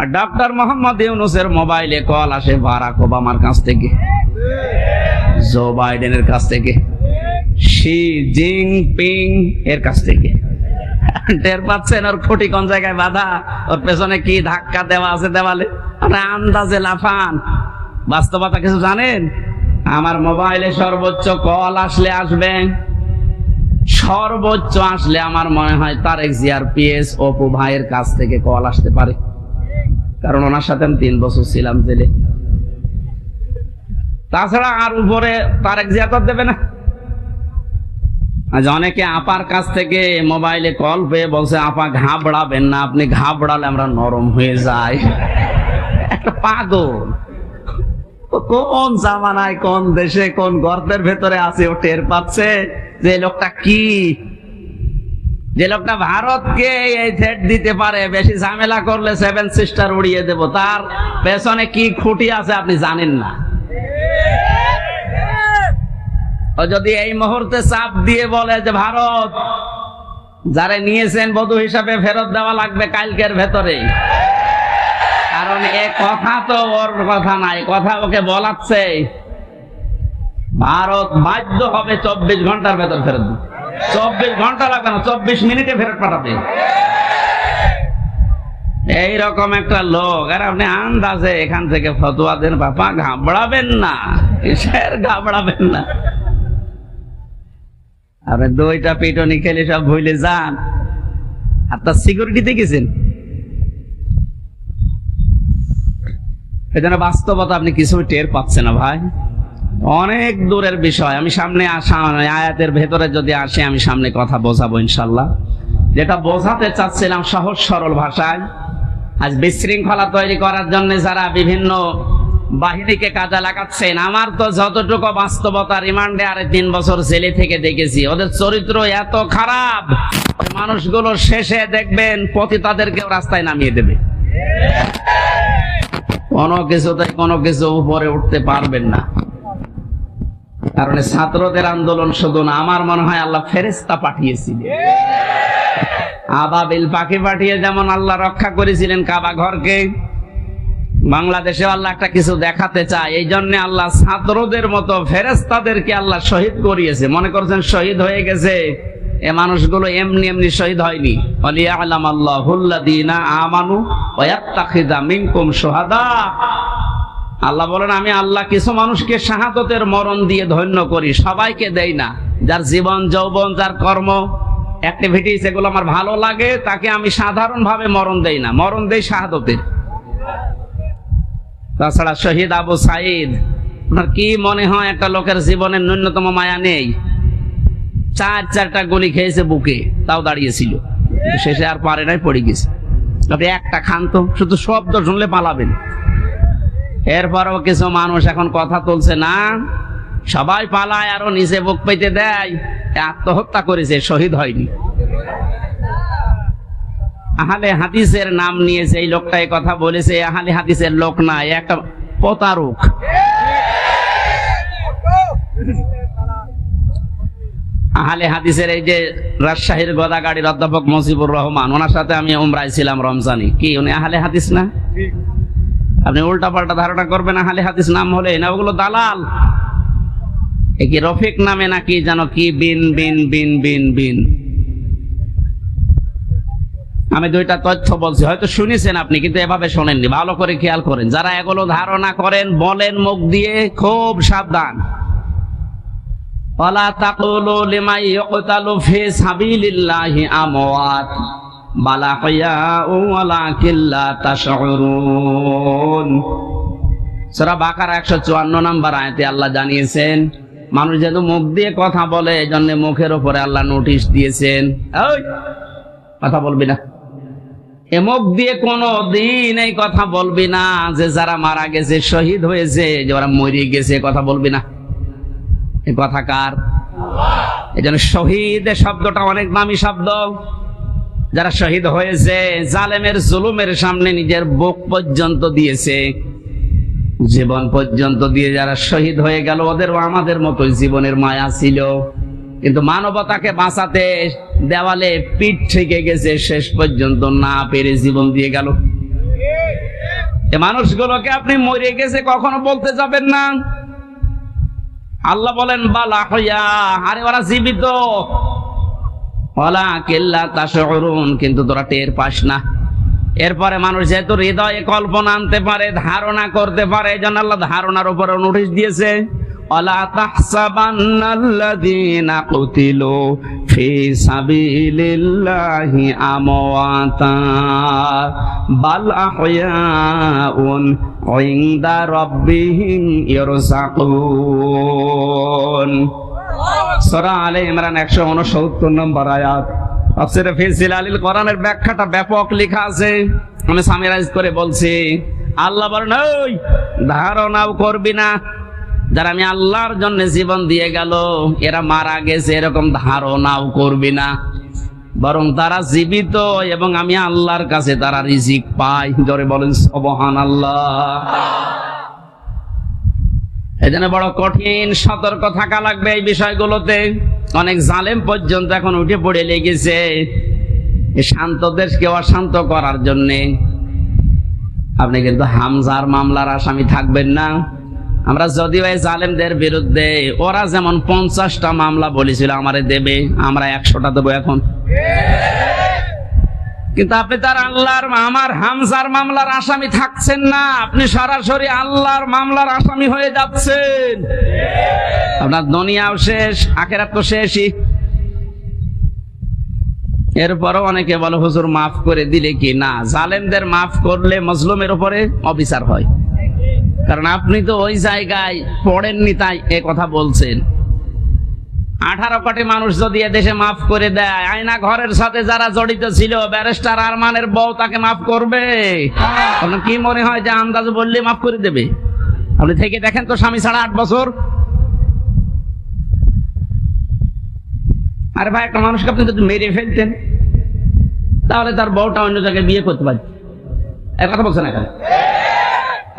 আর doctor Mohammad ইউনুসের মোবাইলে call আসে বারাক ওবামার কাছ থেকে, জো বাইডেনের কাছ থেকে, শি জিং পিং এর কাছ থেকে। টের পাচ্ছেন ওর খুঁটি কোন জায়গায় বাধা? ওর পেছনে কি ধাক্কা দেওয়া আছে দেওয়ালে? আন্দাজে লাফান। বাস্তবতা কিছু জানেন? আমার মোবাইলে সর্বোচ্চ কল আসলে আসবে। সর্বোচ্চ আসলে আমার মনে হয় তারেক জিয়ার পিএস অপু ভাইয়ের কাছ থেকে কল আসতে পারে। কারণ ওনার সাথে আমি তিন বছর ছিলাম জেলে। তাছাড়া আর উপরে তারেক জিয়া তো দেবে না। আজ অনেকে আপার কাছ থেকে মোবাইলে কল পেয়ে বলছে, আপা, ঘাবড়াবেন না, আপনি ঘাবড়ালে আমরা নরম হয়ে যাই। একটা পাগল। কোন জামানায়, কোন দেশে, কোন গর্তের ভেতরে আছে, ও টের পাচ্ছে যে লোকটা কি? যে লোকটা ভারতকে এই থ্রেট দিতে পারে, বেশি ঝামেলা করলে সেভেন সিস্টার উড়িয়ে দেব। তার পেছনে কি খুঁটি আছে আপনি জানেন না? ও যদি এই মুহূর্তে চাপ দিয়ে বলে যে ভারত, যারা নিয়েছেন বধু হিসাবে ফেরত দেওয়া লাগবে কালকের ভেতরে। কারণ এ কথা তো ওর কথা নাই কথা ওকে বলাচ্ছে। ভারত বাধ্য হবে চব্বিশ ঘণ্টার ভেতর ফেরত দিতে। চব্বিশ ঘণ্টা লাগবে না, চব্বিশ মিনিটে ফেরত পাঠাবে। এইরকম একটা লোক, আর আপনি আন্দাজে এখান থেকে ফতোয়া দেন, বাপা ঘাবড়াবেন না, কিসের ঘাবড়াবেন না। আপনি দুইটা পিটনি খেলে সব ভুলে যান। আর তার সিকিউরিটিতে গেছেন? এজন্য বাস্তবতা আপনি কিছু টের পাচ্ছেন না ভাই। অনেক দূরের বিষয়। আমি সামনে আসা আয়াতের ভেতরে যদি আসে, আমি সামনে কথা বোঝাবো ইনশাল্লাহ যেটা বোঝাতে চাচ্ছিলাম সহজ সরল ভাষায়, আজ বিশৃঙ্খলা তৈরি করার জন্য যারা বিভিন্ন বাহিনীকে কাজে লাগাচ্ছেন, আমার তো যতটুকু বাস্তবতা রিমান্ডে আরে তিন বছর জেলে থেকে দেখেছি, ওদের চরিত্র এত খারাপ মানুষগুলো শেষে দেখবেন পতিতাদেরকেও রাস্তায় নামিয়ে দেবে। কোনো কিছুতে কোনো কিছু উপরে উঠতে পারবেন না। কারণ ছাত্রদের আন্দোলন শুধু না, আমার মনে হয় আল্লাহ ফেরেস্তা পাঠিয়েছিলেন। আবাবিল পাখি পাঠিয়ে যেমন আল্লাহ রক্ষা করেছিলেন কাবা ঘরকে বাংলাদেশে আল্লাহ একটা কিছু দেখাতে চায়। এই জন্য আল্লাহ ছাত্রদের মতো ফেরেস্তাদেরকে আল্লাহ শহীদ করিয়েছে। মনে করছেন শহীদ হয়ে গেছে, এ মানুষগুলো এমনি এমনি শহীদ হয়নি। আলিয়ালাম আল্লাহ হুল্লাদিনা আমানু ওয়াত্তাখিদা মিনকুম শুহাদা। আল্লাহ বলেন, আমি আল্লাহ কিছু মানুষকে শাহাদতের মরণ দিয়ে ধন্য করি, সবাইকে দেই না। যার জীবন, যৌবন, যার কর্ম অ্যাক্টিভিটিস এগুলো আমার ভালো লাগে, তাকে আমি সাধারণভাবে মরণ দেই না। মরণ দেই শাহাদতের। তাছাড়া শহীদ আবু সাইদ আপনার কি মনে হয় একটা লোকের জীবনের ন্যূনতম মায়া নেই? চার, চারটা গুলি খেয়েছে বুকে, তাও দাঁড়িয়েছিল। শেষে আর পারে নাই, পড়ে গেছে। আপনি একটা খান তো শুধু শব্দ শুনলে পালাবেন। এরপরও কিছু মানুষ এখন কথা তুলছে, না, সবাই পালায় আরও নিচে বুক পেতে দেয়। আত্মহত্যা করেছে, শহীদ হয়নি। আহালে হাদিসের নাম নিয়েছে এই লোকটা কথা বলেছে আহালে হাদিসের লোক না একটা প্রতারক। আহলে হাদিসের এই যে রাজশাহীর গদাগাড়ির অধ্যাপক মজিবুর রহমান, ওনার সাথে আমি উমরাই ছিলাম রমজানি। কি, উনি আহলে হাদিস না? আপনি উল্টা পাল্টা ধারণা করবেন, আহলে হাদিস নাম হলে, না ওগুলো দালাল? কি রফিক নামে নাকি জানো কি বিন বিন বিন বিন বিন? আমি দুইটা তথ্য বলছি, হয়তো শুনেছেন আপনি, কিন্তু এভাবে শোনেননি, ভালো করে খেয়াল করেন। যারা এগুলো ধারণা করেন, বলেন মুখ দিয়ে, খুব সাবধান। ওয়ালা তাকুলু লিমাই ইয়কতালু ফি সাবিলিল্লাহি আমওয়াত। বাল আহইয়াউ ওয়ালাকিন লা তাশউরুন। সূরা বাকারা 154 নম্বর আল্লাহ জানিয়েছেন, মানুষ যেহেতু মুখ দিয়ে কথা বলে, এজন্য মুখের উপরে আল্লাহ নোটিশ দিয়েছেন। ওই কথা বলবি না। এ মুখ দিয়ে কোনো দিন এই কথা বলবি না, যে যারা মারা গেছে, শহীদ হয়েছে, যে ওরা মরে গেছে কথা বলবি না। এ কথা কার? এই জন্য শহীদ শব্দটা অনেক দামি শব্দ। যারা শহীদ হয়েছে, জালেমের জুলুমের সামনে নিজের বুক পর্যন্ত দিয়েছে। জীবন পর্যন্ত দিয়ে যারা শহীদ হয়ে গেল, ওদেরও আমাদের মতো জীবনের মায়া ছিল। কিন্তু মানবতাকে বাঁচাতে দেওয়ালে পিঠ থেকে গেছে, শেষ পর্যন্ত না পেরে জীবন দিয়ে গেল। মানুষগুলোকে আপনি মরে গেছে, কখনো বলতে যাবেন না। আল্লাহ বলেন, বালা হইয়া, আরে ওরা জীবিত। কেল্লা কিন্তু তোরা টের পাস না। এরপরে মানুষ যেহেতু হৃদয়ে কল্পনা আনতে পারে, ধারণা করতে পারে, এই জন্য আল্লাহ ধারণার উপরে নোটিশ দিয়েছে। অলা ফি সূরা আলে ইমরান 169 নম্বর আয়াত। তাফসীরে ফি জিলালিল কোরআনের ব্যাখ্যাটা ব্যাপক লেখা আছে। আমি সামিরাইজ করে বলছি, আল্লাহ বলেন ওই ধারণাও করবি না। যারা আমি আল্লাহর জন্য জীবন দিয়ে গেল, এরা মারা গেছে, এরকম ধারণাও করবি না। বরং তারা জীবিত এবং আমি আল্লাহর কাছে তারা রিজিক পাই। বলেন সবহান আল্লাহ এই জন্য বড় কঠিন সতর্ক থাকা লাগবে এই বিষয়গুলোতে। অনেক জালেম পর্যন্ত এখন উঠে পড়ে লেগেছে শান্ত দেশকে অশান্ত করার জন্যে। আপনি কিন্তু হামজার মামলার আসামি থাকবেন না। আমরা যদিও এই জালেমদের বিরুদ্ধে ওরা যেমন পঞ্চাশটা মামলা বলেছিল আমারে দেবে, আমরা একশোটা দেবো এখন। কিন্তু আপনি তার আল্লাহর আমার হামজার মামলার আসামি থাকছেন না। আপনি সরাসরি আল্লাহর মামলার আসামি হয়ে যাচ্ছেন। আপনার দুনিয়াও শেষ, আখেরাত তো শেষই। এরপরও অনেকে বলে, হুজুর মাফ করে দিলে কি? না, জালেমদের মাফ করলে মজলুমের উপরে অবিচার হয়। কারণ আপনি তো ওই জায়গায় পড়েননি, তাই এ কথা বলছেন। আঠারো কোটি মানুষ যদি দেশে মাফ করে দেয়, আয়না ঘরের সাথে যারা জড়িত ছিল, ব্যারিস্টার আরমানের বউ তাকে মাফ করবে। কি মনে হয় যে আন্দাজ বললে মাফ করে দেবে? আপনি থেকে দেখেন তো স্বামী ছাড়া আট বছর। আরে ভাই, একটা মানুষকে আপনি যদি মেরে ফেলতেন, তাহলে তার বউটা অন্য জায়গায় বিয়ে করতে পারত। কথা বলছেন এখানে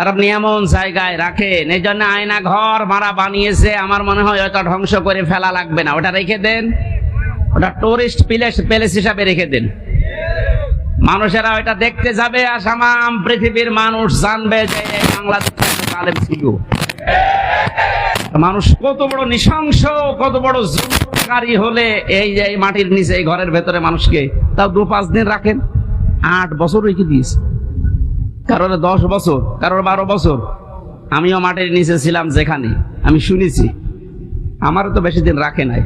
আপনি এমন জায়গায় রাখেন, এই জন্য আয়না ঘর মারা বানিয়েছে, আমার মনে হয় ওটা ধ্বংস করে ফেলা লাগবে না। ওটা রেখে দেন। ওটা টুরিস্ট প্লেস হিসাবে রেখে দেন। মানুষেরা দেখতে যাবে পৃথিবীর মানুষ জানবে যে বাংলাদেশে মানুষ কত বড় নৃশংস, কত বড় জুলুমকারী হলে এই যে মাটির নিচে, এই ঘরের ভেতরে মানুষকে তাও দু পাঁচ দিন রাখেন। আট বছর রেখে দিয়েছে। কারোর দশ বছর, কারোর বারো বছর। আমিও মাটির নিচে ছিলাম যেখানে, আমি শুনেছি। আমারও তো বেশি দিন রাখে নাই।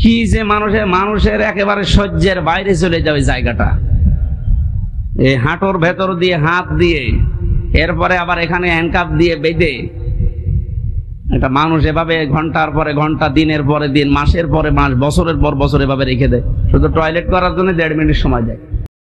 কি যে মানুষের মানুষের একেবারে সহ্যের বাইরে চলে যাবে জায়গাটা। এই হাঁটোর ভেতর দিয়ে, হাত দিয়ে, এরপরে আবার এখানে হ্যান্ডকাপ দিয়ে বেঁধে। একটা মানুষ এভাবে ঘণ্টার পরে ঘণ্টা, দিনের পরে দিন, মাসের পরে মাস, বছরের পর বছর এভাবে রেখে দেয়। শুধু টয়লেট করার জন্য দেড় মিনিট সময় দেয়।